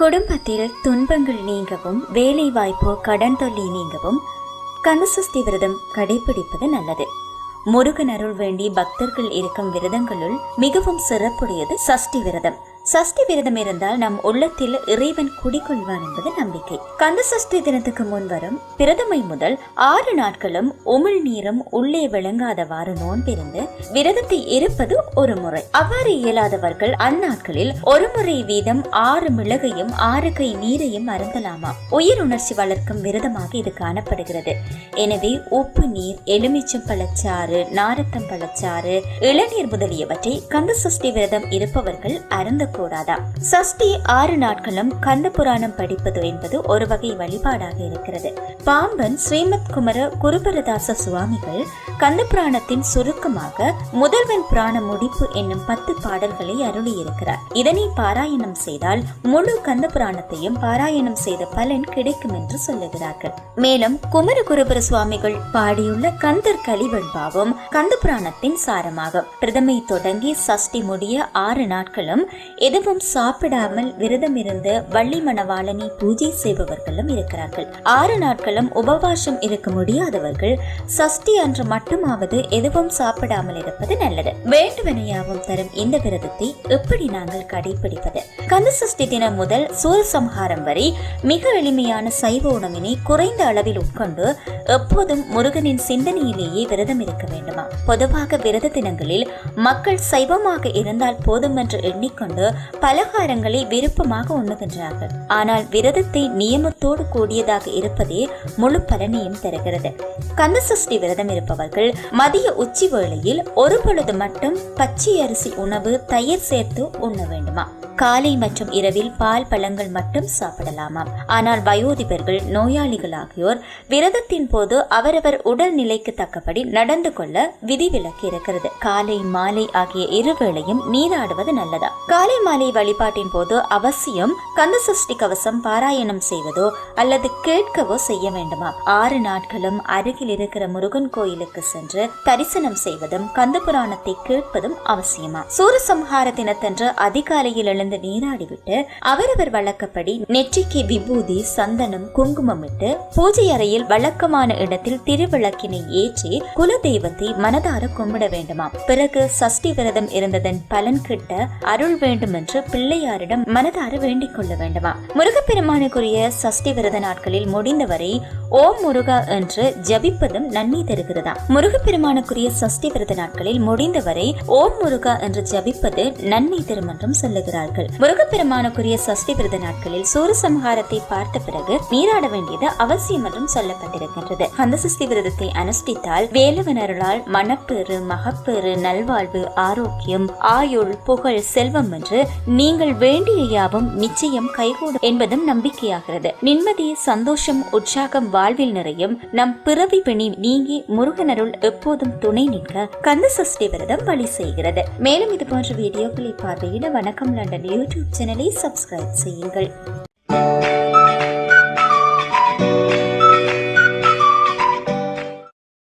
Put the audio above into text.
குடும்பத்தில் துன்பங்கள் நீங்கவும் வேலைவாய்ப்பு கடன் தொல்லை நீங்கவும் கந்தசஷ்டி விரதம் கடைபிடிப்பது நல்லது. முருகன் அருள் வேண்டி பக்தர்கள் இருக்கும் விரதங்களுள் மிகவும் சிறப்புடையது சஷ்டி விரதம். சஷ்டி விரதம் இருந்தால் நம் உள்ளத்தில் இறைவன் குடிகொள்வான் என்பது நம்பிக்கை. கந்த சஷ்டி தினத்துக்கு முன் வரும் பிரதமை முதல் ஆறு நாட்களும் உமிழ் நீரும் உள்ளே விளங்காதவாறு நோன்பிருந்து விரதத்தை இருப்பது ஒரு முறை. அவ்வாறு இயலாதவர்கள் அந்நாட்களில் ஒரு முறை வீதம் ஆறு மிளகையும் ஆறு கை நீரையும் அருந்தலாமா? உயிர் உணர்ச்சி வளர்க்கும் விரதமாக இது காணப்படுகிறது. எனவே உப்பு நீர் எலுமிச்சம் பழச்சாறு நாரத்தம் பழச்சாறு இளநீர் முதலியவற்றை கந்த சஷ்டி விரதம் இருப்பவர்கள் அருந்தக்கூடாதா சஷ்டி ஆறு நாட்களும் கந்த புராணம் படிப்பது என்பது ஒரு வகை வழிபாடாக இருக்கிறது. பாம்பன் ஸ்ரீமத் குமர குருபரதாச சுவாமிகள் கந்த புராணத்தின் சுருக்கமாக முதல்வன் புராண முடிப்பு என்னும் பத்து பாடல்களை அருளியிருக்கிறார். இதனை பாராயணம் செய்தால் முழு கந்த புராணத்தையும் பாராயணம் செய்த பலன் கிடைக்கும் என்று சொல்லுகிறார்கள். மேலும் குமர குருபர சுவாமிகள் பாடியுள்ள கந்தர் கலிவெண்பாவும் கந்த புராணத்தின் சாரமாகும். பிரதமை தொடங்கி சஷ்டி முடிய ஆறு நாட்களும் எதுவும் சாப்பிடாமல் விரதம் இருந்து வள்ளி மணவாளனை பூஜை செய்பவர்களும் இருக்கிறார்கள். ஆறு நாட்களும் உபவாசம் இருக்க முடியாதவர்கள் சஷ்டி அன்று மட்டுமாவது எதுவும் சாப்பிடாமல் இருப்பது நல்லது. வேண்டுவனையாவும் தரும் இந்த விரதத்தை எப்படி நாங்கள் கடைபிடிப்பது கந்த சஷ்டி தினம் முதல் சூரசம்ஹாரம் வரை மிக எளிமையான சைவ உணவினை குறைந்த அளவில் உட்கொண்டு எப்போதும் முருகனின் சிந்தனையிலேயே விரதம் இருக்க வேண்டுமா? பொதுவாக விரத தினங்களில் மக்கள் சைவமாக இருந்தால் போதும் என்று எண்ணிக்கொண்டு பலகாரங்களை விருப்பமாக உண்ணுகின்றார்கள். ஆனால் விரதத்தை நியமத்தோடு கூடியதாக இருப்பதே முழு பலனையும் தருகிறது. கந்தசஷ்டி விரதம் இருப்பவர்கள் மதிய உச்சி வேளையில் ஒரு பொழுது மட்டும் பச்சை அரிசி உணவு தயிர் சேர்த்து உண்ண வேண்டுமா? காலை மற்றும் இரவில் பால் பழங்கள் மட்டும் சாப்பிடலாமாம் ஆனால் வயோதிபர்கள் நோயாளிகள் ஆகியோர் விரதத்தின் போது அவரவர் உடல் நிலைக்கு தக்கபடி நடந்து கொள்ள விதிவிலக்கு இருக்கிறது. காலை மாலை ஆகிய இருவேளையும் நீராடுவது நல்லதா? காலை மாலை வழிபாட்டின் போது அவசியம் கந்தசஷ்டி கவசம் பாராயணம் செய்வதோ அல்லது கேட்கவோ செய்ய வேண்டுமா? ஆறு நாட்களும் அருகில் இருக்கிற முருகன் கோயிலுக்கு சென்று தரிசனம் செய்வதும் கந்த புராணத்தை கேட்பதும் அவசியமா? சூரசம்ஹார தினத்தன்று அதிகாலையில் எழுந்து நீராடிவிட்டு அவரவர் வழக்கப்படி நெற்றிக்கு விபூதி சந்தனம் குங்குமம் இட்டு பூஜை அறையில் வழக்கமான இடத்தில் திருவிளக்கினை ஏற்றி குல தெய்வத்தை மனதார கும்பிட வேண்டுமா? பிறகு சஷ்டி விரதம் இருந்ததன் பலன் கிட்ட அருள் வேண்டும் என்று பிள்ளையாரிடம் மனதார வேண்டிக் கொள்ள வேண்டுமா? முருகப்பெருமானுக்குரிய சஷ்டி விரத நாட்களில் முடிந்தவரை ஓம் முருகா என்று ஜபிப்பதும் நன்மை தருகிறதா? முருகப்பெருமானுக்குரிய சஷ்டி விரத நாட்களில் முடிந்தவரை ஓம் முருகா என்று ஜபிப்பது நன்மை தரும் என்றும் சொல்லுகிறார்கள். முருகப்பெருமானுக்குரிய சஷ்டி விரத நாட்களில் சூரசம்ஹாரத்தை பார்த்த பிறகு நீராட வேண்டியது அவசியம் என்றும் சொல்லப்பட்டிருக்கின்றது. அந்த சஷ்டி விரதத்தை அனுஷ்டித்தால் வேலவன் மனப்பேறு மகப்பேறு நல்வாழ்வு ஆரோக்கியம் ஆயுள் புகழ் செல்வம் என்று நீங்கள் வேண்டிய யாவும் நிச்சயம் கைகூடும் என்பதும் நம்பிக்கையாகிறது. நிம்மதி சந்தோஷம் உற்சாகம் வாழ்வில் நிறையும். நம் பிறவி பிணி நீங்கி முருகனருள் எப்போதும் துணை நிற்க கந்த சஷ்டி விரதம் வழி செய்கிறது. மேலும் இது போன்ற வீடியோக்களை பார்வையிட வணக்கம். லண்டன் யூடியூப் சேனலை சப்ஸ்கிரைப் செய்யுங்கள்.